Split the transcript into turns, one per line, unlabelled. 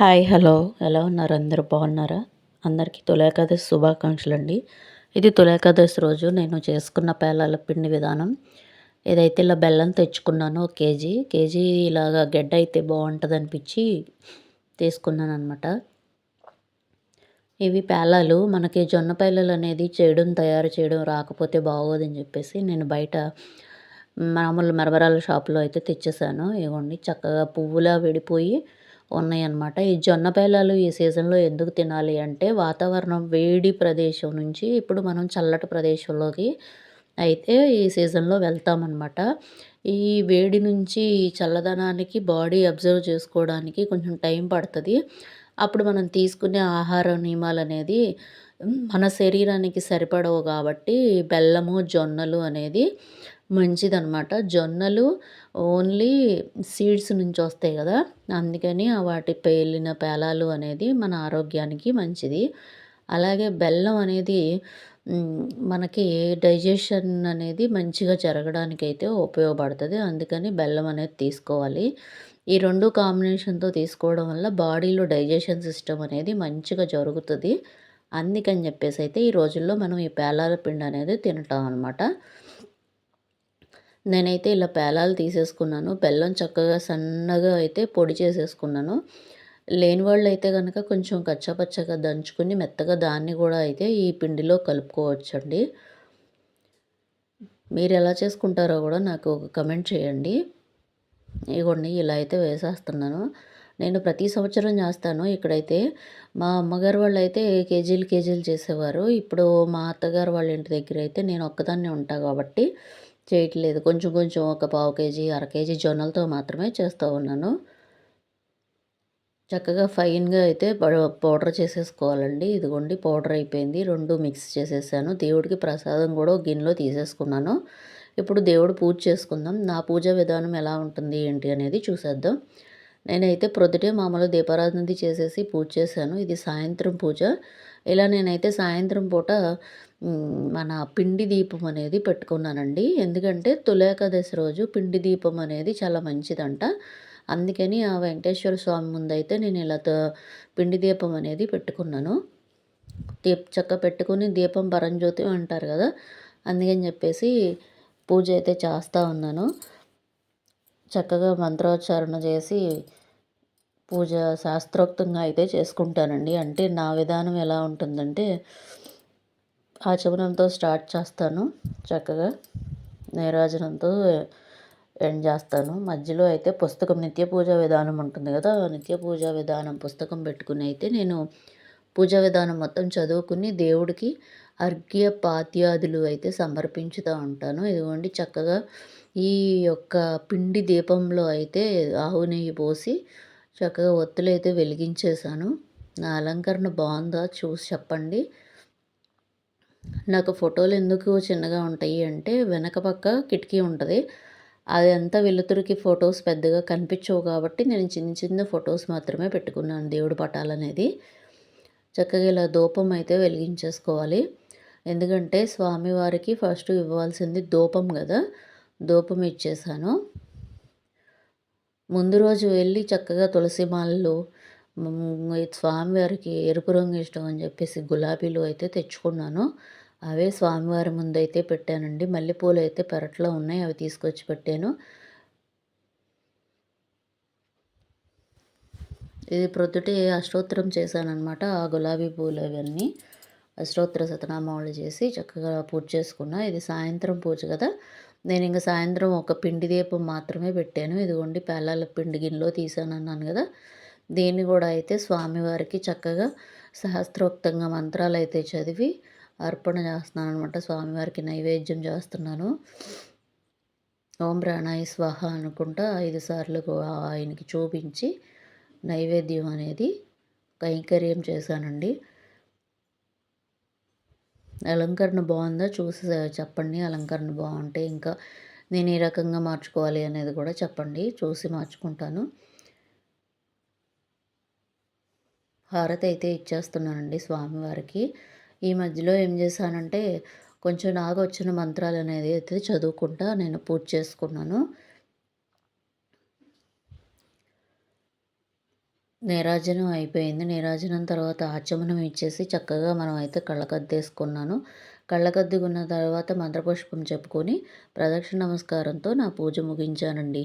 Hi hello. ఎలా ఉన్నారు? అందరూ బాగున్నారా? అందరికీ తులేకాదశి శుభాకాంక్షలు అండి ఇది తులేకాదశి రోజు నేను చేసుకున్న పేలాల పిండి విధానం. ఏదైతే ఇలా బెల్లం తెచ్చుకున్నానో కేజీ కేజీ ఇలాగా గడ్డ అయితే బాగుంటుంది అనిపించి తీసుకున్నాను అనమాట ఇవి పేలాలు మనకి జొన్న పేలాలు అనేది చేయడం తయారు చేయడం రాకపోతే బాగోదని చెప్పేసి నేను బయట మామూలు మరమరాల షాప్లో అయితే తెచ్చేసాను. ఇవ్వండి చక్కగా పువ్వులా విడిపోయి ఉన్నాయన్నమాట. ఈ జొన్న పేలాలు ఈ సీజన్లో ఎందుకు తినాలి అంటే వాతావరణం వేడి ప్రదేశం నుంచి ఇప్పుడు మనం చల్లటి ప్రదేశంలోకి అయితే ఈ సీజన్లో వెళ్తామన్నమాట. ఈ వేడి నుంచి చల్లదనానికి బాడీ అబ్జర్వ్ చేసుకోవడానికి కొంచెం టైం పడుతుంది. అప్పుడు మనం తీసుకునే ఆహార నియమాలు అనేది మన శరీరానికి సరిపడవు కాబట్టి బెల్లము జొన్నలు అనేది మంచిదనమాట జొన్నలు ఓన్లీ సీడ్స్ నుంచి వస్తాయి కదా. అందుకని వాటి పేలిన పేలాలు అనేది మన ఆరోగ్యానికి మంచిది. అలాగే బెల్లం అనేది మనకి డైజెషన్ అనేది మంచిగా జరగడానికి అయితే ఉపయోగపడుతుంది. అందుకని బెల్లం అనేది తీసుకోవాలి. ఈ రెండు కాంబినేషన్తో తీసుకోవడం వల్ల బాడీలో డైజెషన్ సిస్టమ్ అనేది మంచిగా జరుగుతుంది. అందుకని చెప్పేసి అయితే ఈ రోజుల్లో మనం ఈ పేలాల పిండి అనేది తింటాం అనమాట నేనైతే ఇలా పేలాలు తీసేసుకున్నాను. బెల్లం చక్కగా సన్నగా అయితే పొడి చేసేసుకున్నాను. లేని వాళ్ళు అయితే కనుక కొంచెం కచ్చాపచ్చగా దంచుకుని మెత్తగా దాన్ని కూడా అయితే ఈ పిండిలో కలుపుకోవచ్చండి. మీరు ఎలా చేసుకుంటారో కూడా నాకు ఒక కమెంట్ చేయండి. ఇగోండి ఇలా అయితే వేసేస్తున్నాను. నేను ప్రతి సంవత్సరం చేస్తాను. ఇక్కడైతే మా అమ్మగారు వాళ్ళు అయితే కేజీలు కేజీలు చేసేవారు. ఇప్పుడు మా అత్తగారు వాళ్ళ ఇంటి దగ్గర అయితే నేను ఒక్కదాన్నే ఉంటాను కాబట్టి చేయట్లేదు. కొంచెం కొంచెం ఒక పావు కేజీ అర కేజీ జొన్నలతో మాత్రమే చేస్తూ ఉన్నాను. చక్కగా ఫైన్గా అయితే పౌడర్ చేసేసుకోవాలండి. ఇదిగోండి పౌడర్ అయిపోయింది. రెండు మిక్స్ చేసేసాను. దేవుడికి ప్రసాదం కూడా గిన్నెలో తీసేసుకున్నాను. ఇప్పుడు దేవుడు పూజ చేసుకుందాం. నా పూజ విధానం ఎలా ఉంటుంది ఏంటి అనేది చూసేద్దాం. నేనైతే ప్రొద్దుటే మామూలు దీపారాధనది చేసేసి పూజ చేశాను. ఇది సాయంత్రం పూజ. ఇలా నేనైతే సాయంత్రం పూట మన పిండి దీపం అనేది పెట్టుకున్నానండి. ఎందుకంటే తులేకాదశి రోజు పిండి దీపం అనేది చాలా మంచిదంట. అందుకని ఆ వెంకటేశ్వర స్వామి ముందైతే నేను ఇలా పిండి దీపం అనేది పెట్టుకున్నాను. దీప చక్క పెట్టుకుని దీపం పరంజ్యోతి అంటారు కదా అందుకని చెప్పేసి పూజ అయితే చేస్తూ ఉన్నాను. చక్కగా మంత్రోచ్చారణ చేసి పూజ శాస్త్రోక్తంగా అయితే చేసుకుంటానండి. అంటే నా విధానం ఎలా ఉంటుందంటే ఆచమనంతో స్టార్ట్ చేస్తాను చక్కగా. నీరాజనంతో ఎండ్ చేస్తాను. మధ్యలో అయితే పుస్తకం నిత్య పూజా విధానం ఉంటుంది కదా నిత్య పూజా విధానం పుస్తకం పెట్టుకుని అయితే నేను పూజా విధానం మొత్తం చదువుకుని దేవుడికి అర్ఘ్య పాత్యాదులు అయితే సమర్పించుతూ ఉంటాను. ఇదిగోండి చక్కగా ఈ యొక్క పిండి దీపంలో అయితే ఆవు నెయ్యి పోసి చక్కగా ఒత్తులు అయితే వెలిగించేశాను. నా అలంకరణ బాగుందా? చూసి చెప్పండి. నాకు ఫోటోలు ఎందుకు చిన్నగా ఉంటాయి అంటే వెనక పక్క కిటికీ ఉంటుంది. అది అంతా వెలుతురికి ఫొటోస్ పెద్దగా కనిపించవు కాబట్టి నేను చిన్న చిన్న ఫొటోస్ మాత్రమే పెట్టుకున్నాను దేవుడి పటాలు అనేది చక్కగా ఇలా ధూపం అయితే వెలిగించేసుకోవాలి. ఎందుకంటే స్వామివారికి ఫస్ట్ ఇవ్వాల్సింది ధూపం కదా. ధూపం ఇచ్చేసాను. ముందు రోజు వెళ్ళి చక్కగా తులసి మాలలు స్వామివారికి ఎరుపు రంగు ఇష్టం అని చెప్పేసి గులాబీలు అయితే తెచ్చుకున్నాను. అవే స్వామివారి ముందు అయితే పెట్టానండి. మల్లెపూలు అయితే పెరట్లో ఉన్నాయి అవి తీసుకొచ్చి పెట్టాను. ఇది ప్రొద్దుటే అష్టోత్తరం చేశానమాట ఆ గులాబీ పూలు అవన్నీ. అష్టోత్తర సతనామాలు చేసి చక్కగా పూజ చేసుకున్నా. ఇది సాయంత్రం పూజ కదా. నేను ఇంకా సాయంత్రం ఒక పిండి దీపం మాత్రమే పెట్టాను. ఇదిగోండి పేలాల పిండి గిన్నెలో తీసాను అన్నాను కదా. దీన్ని కూడా అయితే స్వామివారికి చక్కగా సహస్రోక్తంగా మంత్రాలు అయితే చదివి అర్పణ చేస్తున్నాను అనమాట స్వామివారికి నైవేద్యం చేస్తున్నాను. ఓం ప్రాణాయ స్వాహ అనుకుంటా ఐదు సార్లు ఆయనకి చూపించి నైవేద్యం అనేది కైంకర్యం చేశానండి. అలంకరణ బాగుందా? చూసి చెప్పండి. అలంకరణ బాగుంటే ఇంకా నేను ఏ రకంగా మార్చుకోవాలి అనేది కూడా చెప్పండి. చూసి మార్చుకుంటాను. హారతి అయితే ఇచ్చేస్తున్నానండి స్వామివారికి. ఈ మధ్యలో ఏం చేశానంటే కొంచెం నాకు వచ్చిన మంత్రాలు అనేది అయితే చదువుకుంటా నేను పూజ చేసుకున్నాను. నీరాజనం అయిపోయింది. నీరాజనం తర్వాత ఆచమనం ఇచ్చేసి చక్కగా మనం అయితే కళ్ళకద్దేసుకున్నాను కళ్ళకద్దుకున్న తర్వాత మంత్రపుష్పం చెప్పుకొని ప్రదక్షిణ నమస్కారంతో నా పూజ ముగించానండి.